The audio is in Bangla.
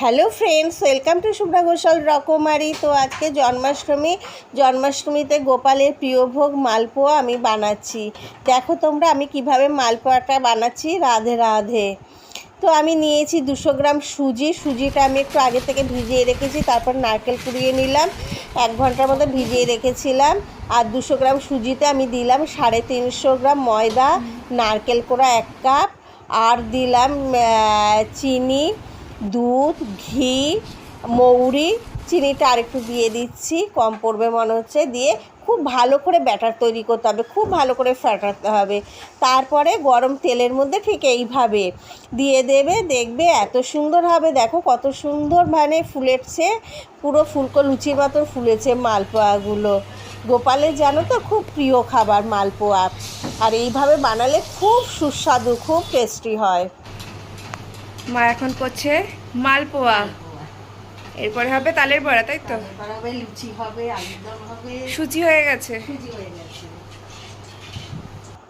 Hello friends, welcome to Shubhra Ghoshal রকমারি। তো আজকে জন্মাষ্টমী, জন্মাষ্টমীতে গোপালের প্রিয় ভোগ মালপোয়া আমি বানাচ্ছি। দেখো তোমরা, আমি কীভাবে মালপোয়াটা বানাচ্ছি? রাধে রাধে। তো আমি নিয়েছি দুশো গ্রাম সুজি। সুজিটা আমি একটু আগে থেকে ভিজিয়ে রেখেছি, তারপর নারকেল কুড়িয়ে নিলাম। এক ঘণ্টার মতো ভিজিয়ে রেখেছিলাম। আর দুশো গ্রাম সুজিতে আমি দিলাম সাড়ে তিনশো গ্রাম ময়দা, নারকেল কোড়া এক কাপ, আর দিলাম চিনি দুধ, ঘি, মৌরি, চিনিটা আরেকটু দিয়ে দিচ্ছি, কম পড়বে মনে হচ্ছে, দিয়ে খুব ভালো করে ব্যাটার তৈরি করতে হবে, খুব ভালো করে ফাটাতে হবে। তারপরে গরম তেলের মধ্যে ঠিক এইভাবে দিয়ে দেবে, দেখবে এত সুন্দর হবে, দেখো কত সুন্দর মানে ফুলেছে, পুরো ফুলকো লুচির মতো ফুলেছে মালপোয়াগুলো। গোপালের জানো তো খুব প্রিয় খাবার মালপোয়া, আর এইভাবে বানালে খুব সুস্বাদু, খুব টেস্টি হয়। মা এখন করছে মালপোয়া। এরপরে হবে তালের বড়া তাই তো? সুচি লুচি হবে হয়ে গেছে। সুচি হয়ে গেছে।